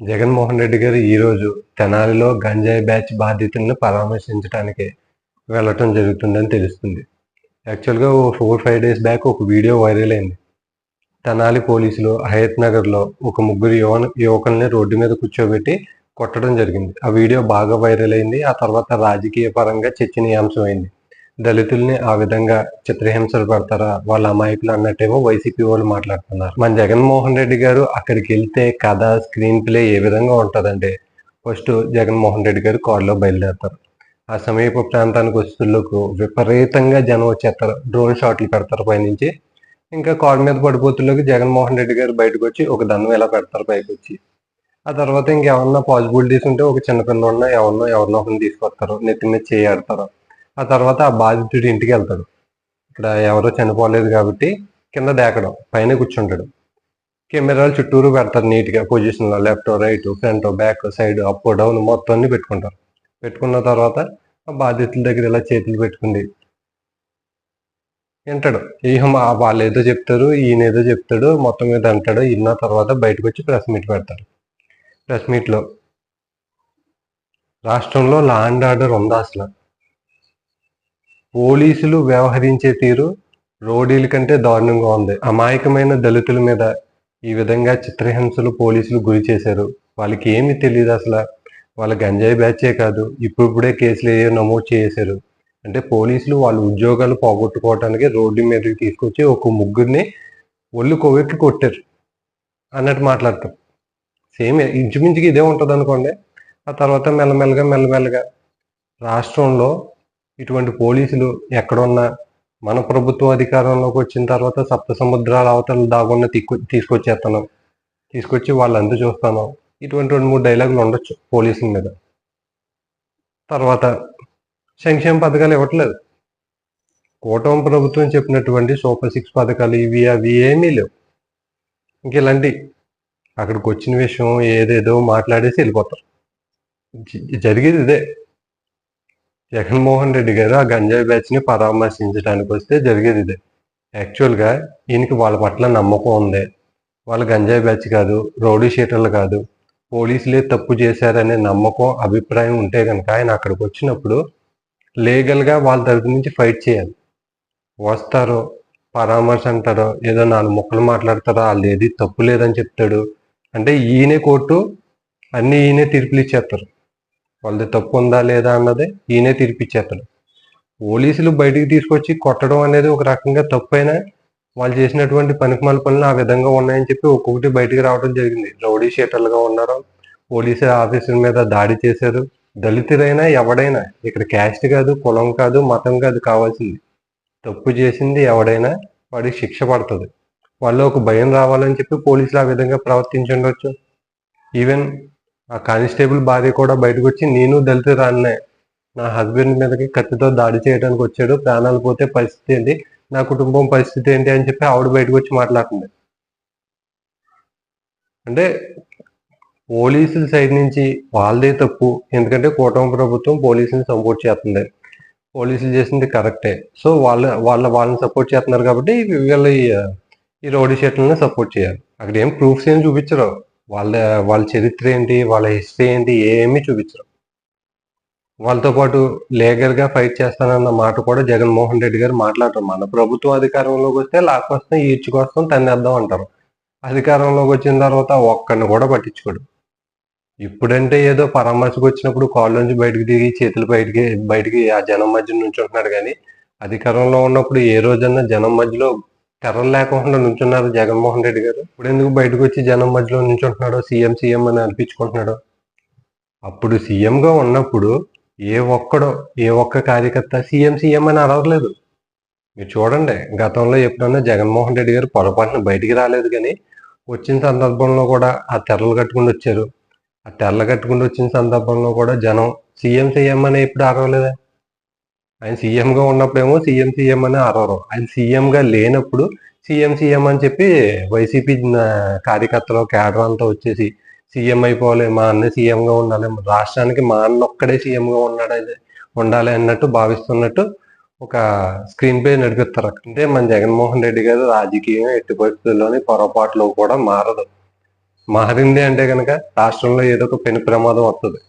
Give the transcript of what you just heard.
జగన్మోహన్ రెడ్డి గారు ఈరోజు తెనాలిలో గంజాయి బ్యాచ్ బాధితులను పరామర్శించడానికి వెళ్ళటం జరుగుతుందని తెలుస్తుంది. యాక్చువల్గా ఓ ఫోర్ ఫైవ్ డేస్ బ్యాక్ ఒక వీడియో వైరల్ అయింది. తెనాలి పోలీసులు హయత్ నగర్లో ఒక ముగ్గురు యువ యువకుల్ని రోడ్డు మీద కూర్చోబెట్టి కొట్టడం జరిగింది. ఆ వీడియో బాగా వైరల్ అయింది. ఆ తర్వాత రాజకీయ పరంగా చర్చనీయాంశం అయింది. దళితుల్ని ఆ విధంగా చిత్రహింసలు పెడతారా? వాళ్ళ అమాయకులు అన్నట్టేమో వైసీపీ వాళ్ళు మాట్లాడుతున్నారు. మన జగన్మోహన్ రెడ్డి గారు అక్కడికి వెళ్తే కథ స్క్రీన్ ప్లే ఏ విధంగా ఉంటుందంటే ఫస్ట్ జగన్మోహన్ రెడ్డి గారు కారులో బయలుదేరతారు. ఆ సమీప ప్రాంతానికి వస్తువులకు విపరీతంగా జనం వచ్చేస్తారు. డ్రోన్ షాట్లు పెడతారు పైనుంచి. ఇంకా కారు మీద పడిపోతుల్లోకి జగన్మోహన్ రెడ్డి గారు బయటకు వచ్చి ఒక దండం ఎలా పెడతారు పైకి వచ్చి ఆ తర్వాత ఇంకేమన్నా పాసిబిలిటీస్ ఉంటే ఒక చిన్న పిల్ల ఉన్నా ఎవరినో ఎవరినో ఒకరిని తీసుకొస్తారు. నెత్తి మీద చేయాడతారు ఆ తర్వాత ఆ బాధితుడి ఇంటికి వెళ్తాడు. ఇక్కడ ఎవరో చనిపోలేదు కాబట్టి కింద దేకడం పైన కూర్చుంటాడు. కెమెరాలు చుట్టూరు పెడతారు నీట్గా పొజిషన్లో left right front back side up down మొత్తం అన్ని పెట్టుకుంటారు. పెట్టుకున్న తర్వాత ఆ బాధితుల దగ్గర ఇలా చేతులు పెట్టుకుంది. వింటాడు. ఏం వాళ్ళు ఏదో చెప్తారు ఈయన ఏదో చెప్తాడు మొత్తం మీద అంటాడు విన్న తర్వాత బయటకు వచ్చి ప్రెస్ మీట్ పెడతాడు ప్రెస్ మీట్లో రాష్ట్రంలో లా అండ్ ఆర్డర్ ఉందా అసలు? పోలీసులు వ్యవహరించే తీరు రోడీల కంటే దారుణంగా ఉంది. అమాయకమైన దళితుల మీద ఈ విధంగా చిత్రహింసలు పోలీసులు గురి చేశారు. వాళ్ళకి ఏమి తెలియదు అసలు. వాళ్ళ గంజాయి బ్యాచే కాదు. ఇప్పుడిప్పుడే కేసులు ఏ నమోదు చేశారు. అంటే పోలీసులు వాళ్ళ ఉద్యోగాలు పోగొట్టుకోవడానికి రోడ్డు మీదకి తీసుకొచ్చి ఒక ముగ్గురిని ఒళ్ళు కొవ్వెక్కి కొట్టారు. అన్నట్టు మాట్లాడతారు సేమ్ ఇంచుమించుకి ఇదే ఉంటుంది అనుకోండి ఆ తర్వాత మెల్లమెల్లగా మెల్లమెల్లగా రాష్ట్రంలో ఇటువంటి పోలీసులు ఎక్కడున్నా మన ప్రభుత్వ అధికారంలోకి వచ్చిన తర్వాత సప్త సముద్రాల అవతల దాగున్న తీసుకొ తీసుకొచ్చేస్తాను తీసుకొచ్చి వాళ్ళంతా చూస్తాను. ఇటువంటి రెండు మూడు డైలాగులు ఉండొచ్చు పోలీసుల మీద. తర్వాత సంక్షేమ పథకాలు ఇవ్వట్లేదు. కూటమి ప్రభుత్వం చెప్పినటువంటి సూపర్ సిక్స్ పథకాలు ఇవి అవి ఏమీ లేవు. ఇంక ఇలాంటి అక్కడికి వచ్చిన విషయం ఏదేదో మాట్లాడేసి వెళ్ళిపోతారు. జరిగేది ఇదే. జగన్మోహన్ రెడ్డి గారు ఆ గంజాయి బ్యాచ్ని పరామర్శించడానికి వస్తే జరిగేది ఇదే. యాక్చువల్గా ఈయనకి వాళ్ళ పట్ల నమ్మకం ఉంది. వాళ్ళ గంజాయి బ్యాచ్ కాదు రౌడీ షీటర్లు కాదు. పోలీసులే తప్పు చేశారనే నమ్మకం అభిప్రాయం ఉంటే కనుక ఆయన అక్కడికి వచ్చినప్పుడు లీగల్గా వాళ్ళ తరపు నుంచి ఫైట్ చేయాలి. వస్తారో పరామర్శ అంటారో ఏదో నాలుగు ముక్కలు మాట్లాడతారో వాళ్ళు ఏది తప్పు లేదని చెప్తాడు. అంటే ఈయనే కోర్టు అన్నీ ఈయనే తీర్పులు ఇచ్చేస్తారు. వాళ్ళది తప్పు ఉందా లేదా అన్నది ఈయనే తీర్పిచ్చేస్తాడు పోలీసులు బయటికి తీసుకొచ్చి కొట్టడం అనేది ఒక రకంగా తప్పైనా వాళ్ళు చేసినటువంటి పనికిమాల పనులు ఆ విధంగా ఉన్నాయని చెప్పి ఒక్కొక్కటి బయటికి రావడం జరిగింది. రౌడీ షీటర్లుగా ఉన్నారు. పోలీసు ఆఫీసుల మీద దాడి చేశారు. దళితుడైనా ఎవడైనా ఇక్కడ క్యాస్ట్ కాదు కులం కాదు మతం కాదు కావాల్సింది. తప్పు చేసింది ఎవడైనా వాడికి శిక్ష పడుతుంది. వాళ్ళు ఒక భయం రావాలని చెప్పి పోలీసులు ఆ విధంగా ప్రవర్తించుండొచ్చు. ఈవెన్ ఆ కానిస్టేబుల్ భార్య కూడా బయటకు వచ్చి నేను దళిత రాన్నే నా హస్బెండ్ మీదకి కత్తితో దాడి చేయడానికి వచ్చాడు. ప్రాణాలు పోతే పరిస్థితి ఏంటి? నా కుటుంబం పరిస్థితి ఏంటి? అని చెప్పి ఆవిడ బయటకు వచ్చి మాట్లాడుతుంది. అంటే పోలీసుల సైడ్ నుంచి వాళ్ళదే తప్పు. ఎందుకంటే కూటమి ప్రభుత్వం పోలీసుని సపోర్ట్ చేస్తుంది. పోలీసులు చేసింది కరెక్టే. సో వాళ్ళ వాళ్ళ వాళ్ళని సపోర్ట్ చేస్తున్నారు కాబట్టి వీళ్ళ ఈ- రోడ్డు షెట్లని సపోర్ట్ చేయాలి. అక్కడ ఏం ప్రూఫ్స్ ఏం చూపించరు. వాళ్ళ వాళ్ళ చరిత్ర ఏంటి వాళ్ళ హిస్టరీ ఏంటి ఏమీ చూపించరు. వాళ్ళతో పాటు లేగర్గా ఫైట్ చేస్తానన్న మాట కూడా జగన్మోహన్ రెడ్డి గారు మాట్లాడరు. మన ప్రభుత్వం అధికారంలోకి వస్తే లాక్కొస్తాం ఈడ్చుకొస్తాం తన్నేద్దాం అంటారు. అధికారంలోకి వచ్చిన తర్వాత ఒక్కడిని కూడా పట్టించుకోడు. ఇప్పుడంటే ఏదో పరామర్శకు వచ్చినప్పుడు కాళ్ళ నుంచి బయటకు దిగి చేతులు బయటికి బయటికి ఆ జనం మధ్య నుంచుంటున్నాడు కానీ అధికారంలో ఉన్నప్పుడు ఏ రోజన్నా జనం మధ్యలో తెరలు లేకుండా నుంచున్నారు జగన్మోహన్ రెడ్డి గారు. ఇప్పుడు ఎందుకు బయటకు వచ్చి జనం మధ్యలో నుంచుంటున్నాడో సీఎం సీఎం అని అనిపించుకుంటున్నాడు? అప్పుడు సీఎంగా ఉన్నప్పుడు ఏ ఒక్కడో ఏ ఒక్క కార్యకర్త సీఎం సీఎం అని అరవలేదు మీరు చూడండి గతంలో ఎప్పుడన్నా జగన్మోహన్ రెడ్డి గారు పొరపాటున బయటికి రాలేదు కానీ వచ్చిన సందర్భంలో కూడా ఆ తెరలు కట్టుకుని వచ్చారు. ఆ తెరలు కట్టుకుని వచ్చిన సందర్భంలో కూడా జనం సీఎం సీఎం అని ఎప్పుడు అరవలేదా ఆయన సీఎం గా ఉన్నప్పుడేమో సీఎం సీఎం అని అరవరు ఆయన సీఎంగా లేనప్పుడు సీఎం సీఎం అని చెప్పి వైసీపీ కార్యకర్తలు కేడర్ అంతా వచ్చేసి సీఎం అయిపోవాలి మా అన్న సీఎంగా ఉండాలి రాష్ట్రానికి మా అన్న ఒక్కడే సీఎంగా ఉన్నాడు ఉండాలి అన్నట్టు భావిస్తున్నట్టు ఒక స్క్రీన్ పే నడిపిస్తారు. అంటే మన జగన్మోహన్ రెడ్డి గారు రాజకీయం ఎట్టి పరిస్థితుల్లోని పొరపాట్లు కూడా మారదు. మారింది అంటే కనుక రాష్ట్రంలో ఏదో ఒక పెను ప్రమాదం వస్తుంది